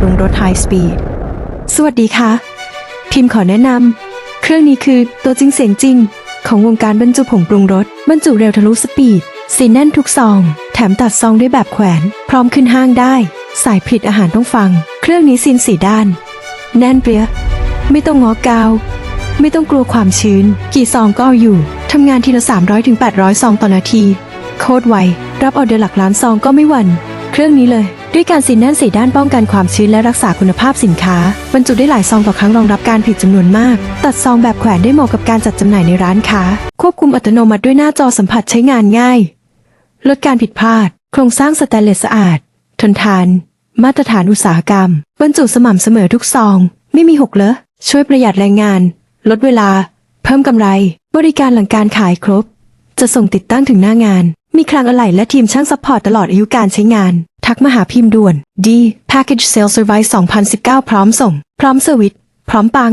ปรุงรสไฮสปีดสวัสดีค่ะ พิมพ์ขอแนะนำเครื่องนี้คือตัวจริงเสียงจริง ของวงการบรรจุผงปรุงรสบรรจุเร็วทะลุสปีดสีแน่นทุกซอง แถมตัดซองด้วยแบบแขวน พร้อมขึ้นห้างได้ สายผลิตอาหารต้องฟัง เครื่องนี้ซีนสีด้าน แน่นเปรี้ยไม่ต้องงอกาว ไม่ต้องกลัวความชื้น กี่ซองก็เอาอยู่ทำงานทีละ 300ถึง800ซองต่อนาที โคตรไว รับออเดอร์หลักล้านซองก็ไม่หวั่น เครื่องนี้เลย ด้วยการซีนแน่นสีด้านป้องกันความชื้นและรักษาคุณภาพสินค้าบรรจุได้หลายซองต่อครั้งรองรับการผลิตจำนวนมาก ตัดซองแบบแขวนได้เหมาะกับการจัดจำหน่ายในร้านค้า ควบคุมอัตโนมัติด้วยหน้าจอสัมผัสใช้งานง่าย ลดการผิดพลาด โครงสร้างสแตนเลสสะอาด ทนทาน มาตรฐานอุตสาหกรรม บรรจุสม่ำเสมอทุกซอง ไม่มีหกเลอะช่วยประหยัดแรงงาน ลดเวลา เพิ่มกำไร บริการหลังการขายครบ จะส่งติดตั้งถึงหน้างาน มีคลังอะไหล่และทีมช่างซัพพอร์ตตลอดอายุการใช้งาน ทักมาหาพิมพ์ด่วน D Package Sale Service 2019 พร้อมส่ง พร้อมเซอร์วิส พร้อมปัง